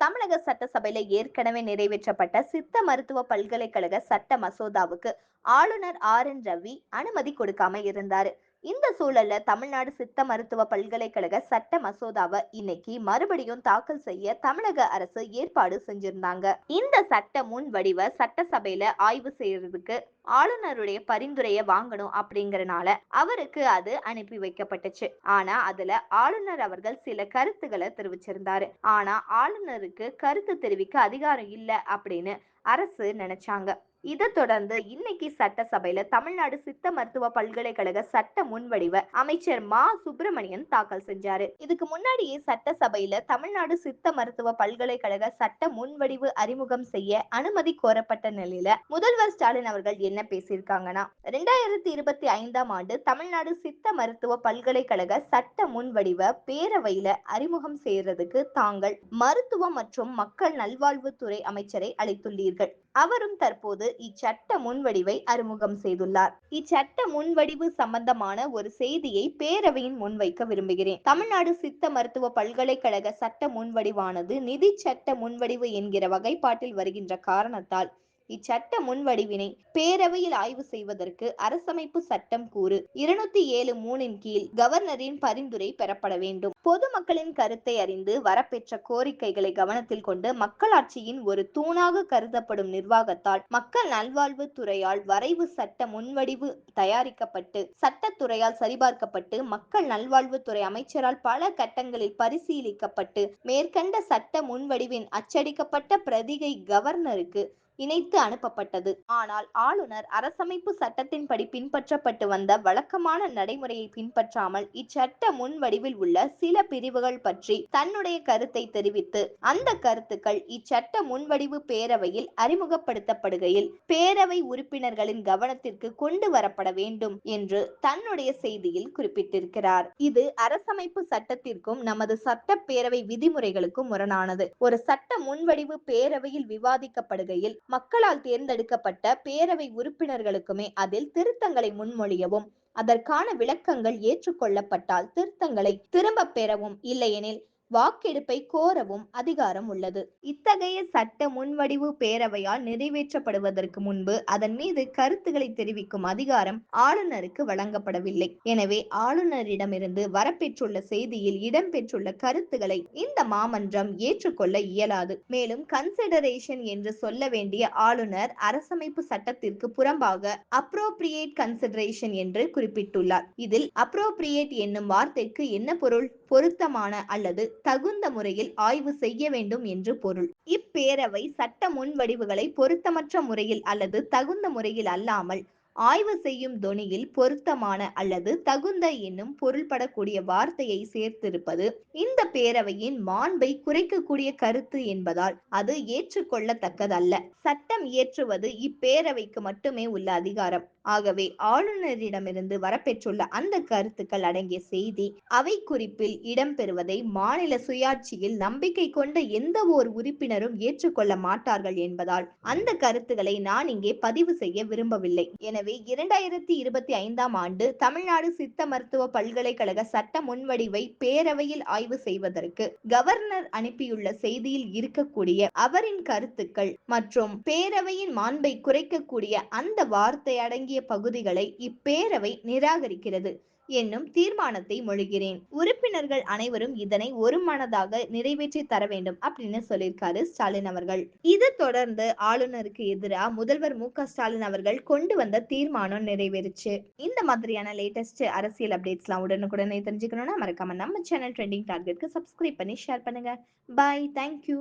தமிழக சட்டசபையில ஏற்கனவே நிறைவேற்றப்பட்ட சித்த மருத்துவ பல்கலைக்கழக சட்ட மசோதாவுக்கு ஆளுநர் ஆர் என் ரவி அனுமதி கொடுக்காம இருந்தாரு. இந்த சூழல்ல தமிழ்நாடு சித்த மருத்துவ பல்கலைக்கழக சட்ட மசோதாவை இன்னைக்கு மறுபடியும் தாக்கல் செய்ய தமிழக அரசு ஏற்பாடு செஞ்சிருந்தாங்க. இந்த சட்ட முன் வடிவ சட்டசபையில ஆய்வு செய்யறதுக்கு ஆளுநருடைய பரிந்துரையை வாங்கணும் அப்படிங்கறனால அவருக்கு அது அனுப்பி வைக்கப்பட்டுச்சு. ஆனா அதுல ஆளுநர் அவர்கள் சில கருத்துக்களை தெரிவிச்சிருந்தாரு. ஆனா ஆளுநருக்கு கருத்து தெரிவிக்க அதிகாரம் இல்ல அப்படின்னு அரசு நினைச்சாங்க. இதை தொடர்ந்து இன்னைக்கு சட்டசபையில தமிழ்நாடு சித்த மருத்துவ பல்கலைக்கழக சட்ட முன்வடிவ அமைச்சர் மா. சுப்பிரமணியன் தாக்கல் செஞ்சாரு. இதுக்கு முன்னாடியே சட்டசபையில தமிழ்நாடு சித்த மருத்துவ பல்கலைக்கழக சட்ட முன்வடிவு அறிமுகம் செய்ய அனுமதி கோரப்பட்ட நிலையில முதல்வர் ஸ்டாலின் அவர்கள் என்ன பேசியிருக்காங்கன்னா ரெண்டாயிரத்தி இருபத்தி ஐந்தாம் ஆண்டு தமிழ்நாடு சித்த மருத்துவ பல்கலைக்கழக சட்ட முன்வடிவ பேரவையில அறிமுகம் செய்யறதுக்கு தாங்கள் மருத்துவ மற்றும் மக்கள் நல்வாழ்வுத்துறை அமைச்சரை அழைத்துள்ளீர்கள். அவரும் தற்போது இச்சட்ட முன்வடிவை அறிமுகம் செய்துள்ளார். இச்சட்ட முன்வடிவு சம்பந்தமான ஒரு செய்தியை பேரவையின் முன்வைக்க விரும்புகிறேன். தமிழ்நாடு சித்த மருத்துவ பல்கலைக்கழக சட்ட முன்வடிவானது நிதி சட்ட முன்வடிவு என்கிற வகைப்பாட்டில் வருகின்ற காரணத்தால் இச்சட்ட முன்வடிவினை பேரவையில் ஆய்வு செய்வதற்கு அரசமைப்பு சட்டம் கூறு. இருநூத்தி ஏழு மூணின் கீழ் கவர்னரின் பரிந்துரை பெறப்பட வேண்டும். பொதுமக்களின் கருத்தை அறிந்து வரப்பெற்ற கோரிக்கைகளை கவனத்தில் கொண்டு மக்களாட்சியின் ஒரு தூணாக கருதப்படும் நிர்வாகத்தால் மக்கள் நல்வாழ்வு துறையால் வரைவு சட்ட முன்வடிவு தயாரிக்கப்பட்டு சட்டத்துறையால் சரிபார்க்கப்பட்டு மக்கள் நல்வாழ்வுத்துறை அமைச்சரால் பல கட்டங்களில் பரிசீலிக்கப்பட்டு மேற்கண்ட சட்ட முன்வடிவின் அச்சடிக்கப்பட்ட பிரதிகை கவர்னருக்கு இணைத்து அனுப்பப்பட்டது. ஆனால் ஆளுநர் அரசமைப்பு சட்டத்தின்படி பின்பற்றப்பட்டு வந்த வழக்கமான நடைமுறையை பின்பற்றாமல் இச்சட்ட முன்வடிவில் உள்ள சில பிரிவுகள் பற்றி தன்னுடைய கருத்தை தெரிவித்து அந்த கருத்துக்கள் இச்சட்ட முன்வடிவு பேரவையில் அறிமுகப்படுத்தப்படுகையில் பேரவை உறுப்பினர்களின் கவனத்திற்கு கொண்டு வரப்பட வேண்டும் என்று தன்னுடைய செய்தியில் குறிப்பிட்டிருக்கிறார். இது அரசமைப்பு சட்டத்திற்கும் நமது சட்டப்பேரவை விதிமுறைகளுக்கும் முரணானது. ஒரு சட்ட முன்வடிவு பேரவையில் விவாதிக்கப்படுகையில் மக்களால் தேர்ந்தெடுக்கப்பட்ட பேரவை உறுப்பினர்களுக்குமே அதில் திருத்தங்களை முன்மொழியவும் அதற்கான விளக்கங்கள் ஏற்றுக்கொள்ளப்பட்டால் திருத்தங்களை திரும்ப பெறவும் இல்லையெனில் வாக்கெடுப்பை கோரவும் அதிகாரம் உள்ளது. இத்தகைய சட்ட முன்வடிவு பேரவையால் நிறைவேற்றப்படுவதற்கு முன்பு அதன் மீது கருத்துக்களை தெரிவிக்கும் அதிகாரம் ஆளுநருக்கு வழங்கப்படவில்லை. எனவே ஆளுநரிடமிருந்து வரப்பெற்றுள்ள செய்தியில் இடம்பெற்றுள்ள கருத்துக்களை இந்த மாமன்றம் ஏற்றுக்கொள்ள இயலாது. மேலும் கன்சிடரேஷன் என்று சொல்ல வேண்டிய ஆளுநர் அரசமைப்பு சட்டத்திற்கு புறம்பாக அப்ரோப்ரியேட் கன்சிடரேஷன் என்று குறிப்பிட்டுள்ளார். இதில் அப்ரோப்ரியேட் என்னும் வார்த்தைக்கு என்ன பொருள்? பொருத்தமான அல்லது தகுந்த முறையில் ஆய்வு செய்ய வேண்டும் என்று பொருள். இப்பேரவை சட்ட முன்வடிவுகளை பொருத்தமற்ற முறையில் அல்லது தகுந்த முறையில் அல்லாமல் ஆய்வு செய்யும் தொனியில் பொருத்தமான அல்லது தகுந்த என்னும் பொருள்படக்கூடிய வார்த்தையை சேர்த்திருப்பது இந்த பேரவையின் மாண்பை குறைக்கக்கூடிய கருத்து என்பதால் அது ஏற்றுக்கொள்ளத்தக்கதல்ல. சட்டம் இயற்றுவது இப்பேரவைக்கு மட்டுமே உள்ள அதிகாரம். ஆகவே ஆளுநரிடமிருந்து வரப்பெற்றுள்ள அந்த கருத்துக்கள் அடங்கிய செய்தி அவை குறிப்பில் இடம்பெறுவதை மாநில சுயாட்சியில் நம்பிக்கை கொண்ட எந்த ஓர் உறுப்பினரும் ஏற்றுக்கொள்ள மாட்டார்கள் என்பதால் அந்த கருத்துக்களை நான் இங்கே பதிவு செய்ய விரும்பவில்லை. எனவே இரண்டாயிரத்தி இருபத்தி ஐந்தாம் ஆண்டு தமிழ்நாடு சித்த மருத்துவ பல்கலைக்கழக சட்ட முன்வடிவை பேரவையில் ஆய்வு செய்வதற்கு கவர்னர் அனுப்பியுள்ள செய்தியில் இருக்கக்கூடிய அவரின் கருத்துக்கள் மற்றும் பேரவையின் மாண்பை குறைக்கக்கூடிய அந்த வார்த்தை அடங்கிய பகுதிகளை இப்பேரவை நிராகரிக்கிறது. என்னும் தீர்மானத்தை மொழிகிறேன். உறுப்பினர்கள் அனைவரும் இதனை ஒரு மனதாக நிறைவேற்றி தர வேண்டும் அப்படின்னு சொல்லியிருக்காரு ஸ்டாலின் அவர்கள். இது தொடர்ந்து ஆளுநருக்கு எதிராக முதல்வர் மு க ஸ்டாலின் அவர்கள் கொண்டு வந்த தீர்மானம் நிறைவேறுச்சு. இந்த மாதிரியான லேட்டஸ்ட் அரசியல் அப்டேட்ஸ்லாம் உடனுக்குடனே தெரிஞ்சுக்கணும்னா மறக்காம நம்ம சேனல் ட்ரெண்டிங் டார்கெட்க்கு சப்ஸ்கிரைப் பண்ணி ஷேர் பண்ணுங்க. Bye thank you